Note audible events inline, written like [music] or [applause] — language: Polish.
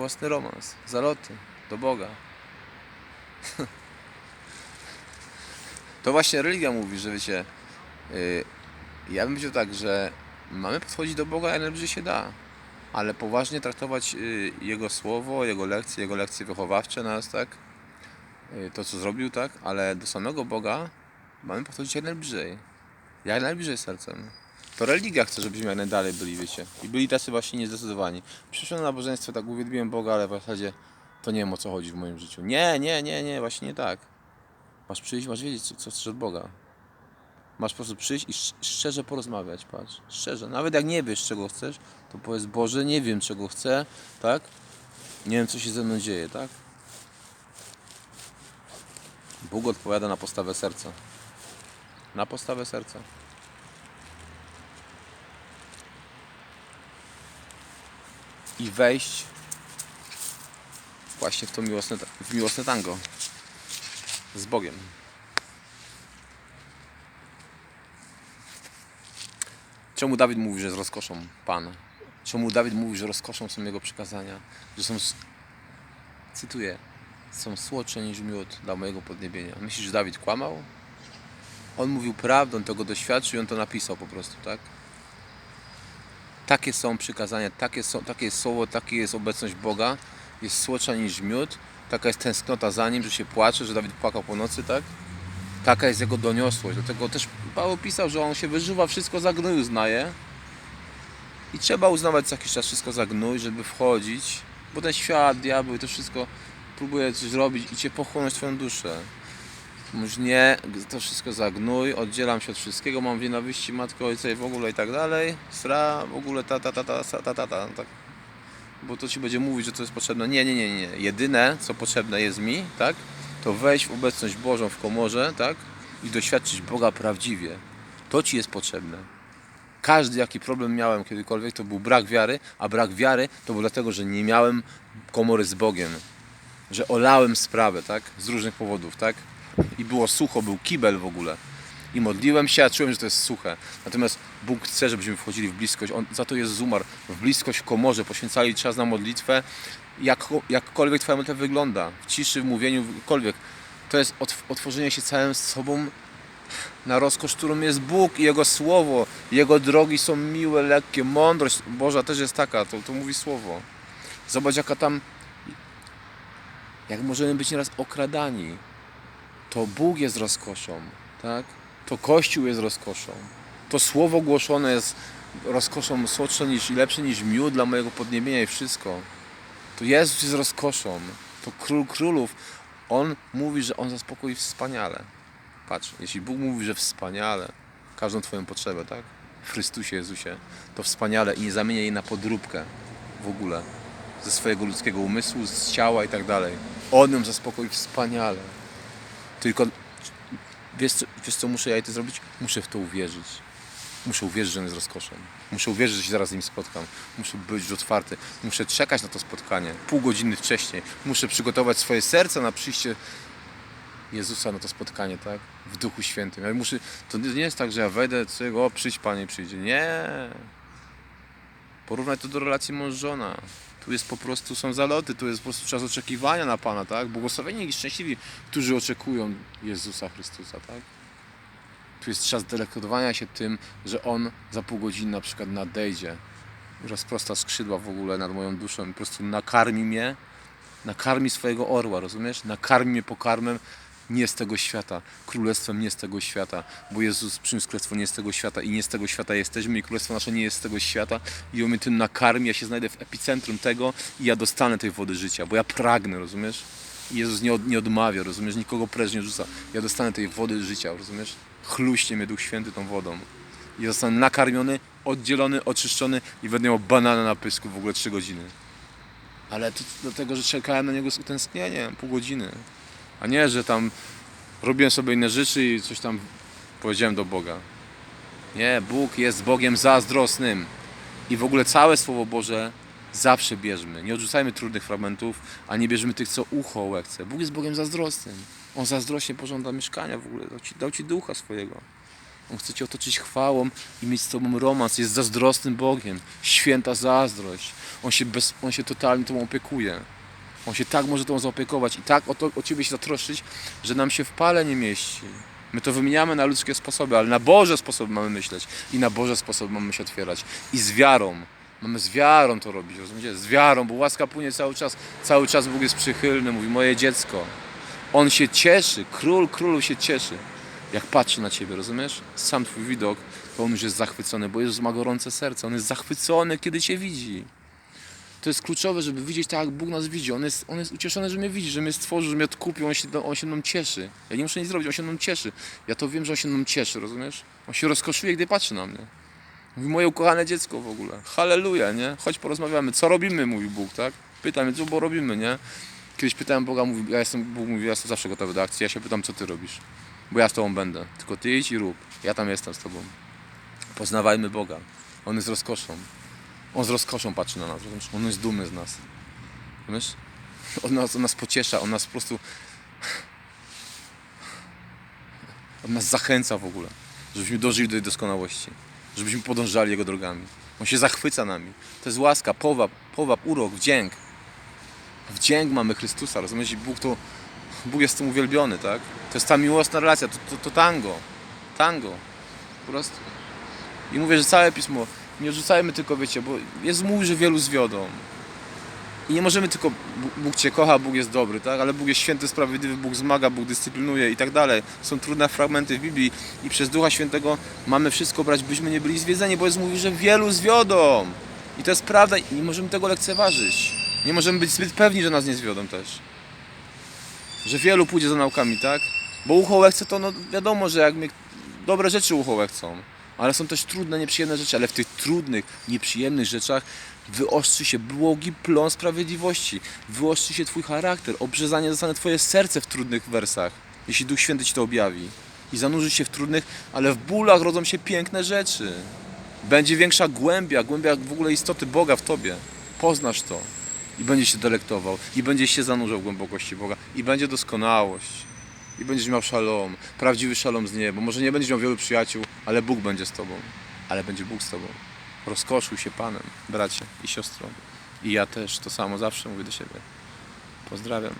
miłosny romans, zaloty do Boga. [laughs] To właśnie religia mówi, że wiecie, yy, ja bym powiedział tak, że mamy podchodzić do Boga jak najbliżej się da, ale poważnie traktować yy, Jego słowo, Jego lekcje, Jego lekcje wychowawcze nas, tak? Yy, to, co zrobił, tak? Ale do samego Boga mamy podchodzić jak najbliżej. Jak najbliżej sercem. To religia chce, żebyśmy jak najdalej byli, wiecie. I byli tacy właśnie niezdecydowani. Przyszłem na nabożeństwo, tak uwielbiłem Boga, ale w zasadzie to nie wiem o co chodzi w moim życiu. Nie, nie, nie, nie, właśnie nie tak. Masz przyjść, masz wiedzieć, co, co chcesz od Boga. Masz po prostu przyjść i sz- szczerze porozmawiać, patrz. Szczerze. Nawet jak nie wiesz, czego chcesz, to powiedz, Boże, nie wiem, czego chcę, tak? Nie wiem, co się ze mną dzieje, tak? Bóg odpowiada na postawę serca. Na postawę serca. I wejść właśnie w to miłosne, w miłosne tango z Bogiem. Czemu Dawid mówi, że jest rozkoszą Pan? Czemu Dawid mówi, że rozkoszą są Jego przykazania? Że są, cytuję, są słodsze niż miód dla mojego podniebienia. Myślisz, że Dawid kłamał? On mówił prawdę, on tego doświadczył i on to napisał po prostu, tak? Takie są przykazania, takie, są, takie jest słowo, taka jest obecność Boga. Jest słodsza niż miód. Taka jest tęsknota za nim, że się płacze, że Dawid płakał po nocy, tak? Taka jest jego doniosłość. Dlatego też Paweł pisał, że on się wyżywa, wszystko za gnój uznaje. I trzeba uznawać co jakiś czas wszystko za gnój, żeby wchodzić. Bo ten świat, diabeł to wszystko próbuje coś zrobić i cię pochłonąć twoją duszę. Mówisz, nie, to wszystko zagnuj, oddzielam się od wszystkiego, mam nienawiści matko, ojca i w ogóle i tak dalej. Sra, w ogóle ta, ta, ta, ta, ta, ta, ta, ta. Tak. Bo to ci będzie mówić, że to jest potrzebne. Nie, nie, nie, nie. Jedyne, co potrzebne jest mi, tak, to wejść w obecność Bożą w komorze, tak, i doświadczyć Boga prawdziwie. To ci jest potrzebne. Każdy, jaki problem miałem kiedykolwiek, to był brak wiary, a brak wiary to był dlatego, że nie miałem komory z Bogiem. Że olałem sprawę, tak, z różnych powodów, tak i było sucho, był kibel w ogóle. I modliłem się, a czułem, że to jest suche. Natomiast Bóg chce, żebyśmy wchodzili w bliskość. On za to jest umarł. W bliskość w komorze, poświęcali czas na modlitwę. Jak, jakkolwiek Twoja modlitwa wygląda, w ciszy, w mówieniu, wkolwiek. To jest otw- otworzenie się całym sobą na rozkosz, którą jest Bóg i Jego Słowo. Jego drogi są miłe, lekkie. Mądrość Boża też jest taka, to, to mówi Słowo. Zobacz, jaka tam... Jak możemy być nieraz okradani to Bóg jest rozkoszą, tak? To Kościół jest rozkoszą. To słowo głoszone jest rozkoszą słodsze niż i lepsze niż miód dla mojego podniebienia i wszystko. To Jezus jest rozkoszą. To król królów. On mówi, że on zaspokoi wspaniale. Patrz, jeśli Bóg mówi, że wspaniale każdą Twoją potrzebę, tak? W Chrystusie Jezusie, to wspaniale i nie zamienia jej na podróbkę w ogóle ze swojego ludzkiego umysłu, z ciała i tak dalej. On ją zaspokoi wspaniale. Tylko wiesz co, wiesz co muszę ja i ty zrobić? Muszę w to uwierzyć. Muszę uwierzyć, że on jest rozkoszem. Muszę uwierzyć, że się zaraz z nim spotkam. Muszę być otwarty. Muszę czekać na to spotkanie. Pół godziny wcześniej. Muszę przygotować swoje serce na przyjście Jezusa na to spotkanie, tak? W Duchu Świętym. Ja muszę, to nie jest tak, że ja wejdę, sobie, o przyjdź Panie, przyjdzie. Nie. Porównaj to do relacji mąż-żona. Tu jest po prostu, są zaloty, tu jest po prostu czas oczekiwania na Pana, tak? Błogosławieni i szczęśliwi, którzy oczekują Jezusa Chrystusa, tak? Tu jest czas delektowania się tym, że On za pół godziny na przykład nadejdzie rozprosta skrzydła w ogóle nad moją duszą po prostu nakarmi mnie, nakarmi swojego orła, rozumiesz? Nakarmi mnie pokarmem nie z tego świata, królestwem nie z tego świata, bo Jezus przyniósł królestwo nie z tego świata i nie z tego świata jesteśmy i królestwo nasze nie jest z tego świata i on mnie tym nakarmi, ja się znajdę w epicentrum tego i ja dostanę tej wody życia, bo ja pragnę, rozumiesz? I Jezus nie, od, nie odmawia, rozumiesz? Nikogo precz nie rzuca. Ja dostanę tej wody życia, rozumiesz? Chluśnie mnie Duch Święty tą wodą. I zostanę nakarmiony, oddzielony, oczyszczony i będę miał banana na pysku w ogóle 3 godziny. Ale to dlatego, że czekałem na niego z utęsknieniem, pół godziny. A nie, że tam robiłem sobie inne rzeczy i coś tam powiedziałem do Boga. Nie, Bóg jest Bogiem zazdrosnym. I w ogóle całe Słowo Boże zawsze bierzmy. Nie odrzucajmy trudnych fragmentów, a nie bierzmy tych, co ucho łekce. Bóg jest Bogiem zazdrosnym. On zazdrośnie pożąda mieszkania w ogóle. Dał ci, dał ci ducha swojego. On chce Cię otoczyć chwałą i mieć z Tobą romans. Jest zazdrosnym Bogiem. Święta zazdrość. On się, bez, on się totalnie Tobą opiekuje. On się tak może Tobą zaopiekować i tak o, to, o Ciebie się zatroszczyć, że nam się w pale nie mieści. My to wymieniamy na ludzkie sposoby, ale na Boże sposoby mamy myśleć i na Boże sposoby mamy się otwierać. I z wiarą. Mamy z wiarą to robić, rozumiecie? Z wiarą, bo łaska płynie cały czas. Cały czas Bóg jest przychylny, mówi moje dziecko. On się cieszy, król królów się cieszy, jak patrzy na ciebie, rozumiesz? Sam twój widok, to on już jest zachwycony, bo Jezus ma gorące serce. On jest zachwycony, kiedy cię widzi. To jest kluczowe, żeby widzieć tak, jak Bóg nas widzi. On jest, on jest ucieszony, że mnie widzi, że mnie stworzył, że mnie odkupił, on się, on się mną cieszy. Ja nie muszę nic zrobić, on się mną cieszy. Ja to wiem, że on się mną cieszy, rozumiesz? On się rozkoszuje, gdy patrzy na mnie. Mówi, moje ukochane dziecko w ogóle. Halleluja, nie? Chodź porozmawiamy. Co robimy, mówi Bóg, tak? Pyta mnie, co bo robimy, nie? Kiedyś pytałem Boga, mówi, ja jestem, Bóg mówi, ja jestem zawsze gotowy do akcji. Ja się pytam, co ty robisz? Bo ja z tobą będę. Tylko ty idź i rób. Ja tam jestem z tobą. Poznawajmy Boga. On jest rozkoszą. On z rozkoszą patrzy na nas. On jest dumny z nas. Rozumiesz? On nas, on nas pociesza, on nas po prostu... On nas zachęca w ogóle, żebyśmy dożyli do tej doskonałości. Żebyśmy podążali Jego drogami. On się zachwyca nami. To jest łaska, powab, powab, urok, wdzięk. Wdzięk mamy Chrystusa, rozumiesz? Bóg to... Bóg jest tym uwielbiony, tak? To jest ta miłosna relacja, to, to, to tango. Tango. Po prostu. I mówię, że całe pismo, nie odrzucajmy tylko, wiecie, bo jest mówi, że wielu zwiodą. I nie możemy tylko, Bóg- Cię kocha, Bóg jest dobry, tak? Ale Bóg jest święty, sprawiedliwy, Bóg zmaga, Bóg dyscyplinuje i tak dalej. Są trudne fragmenty w Biblii i przez Ducha Świętego mamy wszystko brać, byśmy nie byli zwiedzeni, bo jest mówi, że wielu zwiodą. I to jest prawda i nie możemy tego lekceważyć. Nie możemy być zbyt pewni, że nas nie zwiodą też. Że wielu pójdzie za naukami, tak? Bo uchołe chce to, no wiadomo, że jak my dobre rzeczy uchołe chcą. Ale są też trudne, nieprzyjemne rzeczy, ale w tych trudnych, nieprzyjemnych rzeczach wyostrzy się błogi plon sprawiedliwości. Wyostrzy się Twój charakter, obrzezanie zostanie Twoje serce w trudnych wersach, jeśli Duch Święty Ci to objawi. I zanurzyć się w trudnych, ale w bólach rodzą się piękne rzeczy. Będzie większa głębia, głębia w ogóle istoty Boga w Tobie. Poznasz to. I będziesz się delektował. I będziesz się zanurzał w głębokości Boga. I będzie doskonałość. I będziesz miał szalom. Prawdziwy szalom z nieba. Może nie będziesz miał wielu przyjaciół, ale Bóg będzie z Tobą. Ale będzie Bóg z Tobą. Rozkoszuj się Panem, bracie i siostrą. I ja też to samo zawsze mówię do siebie. Pozdrawiam.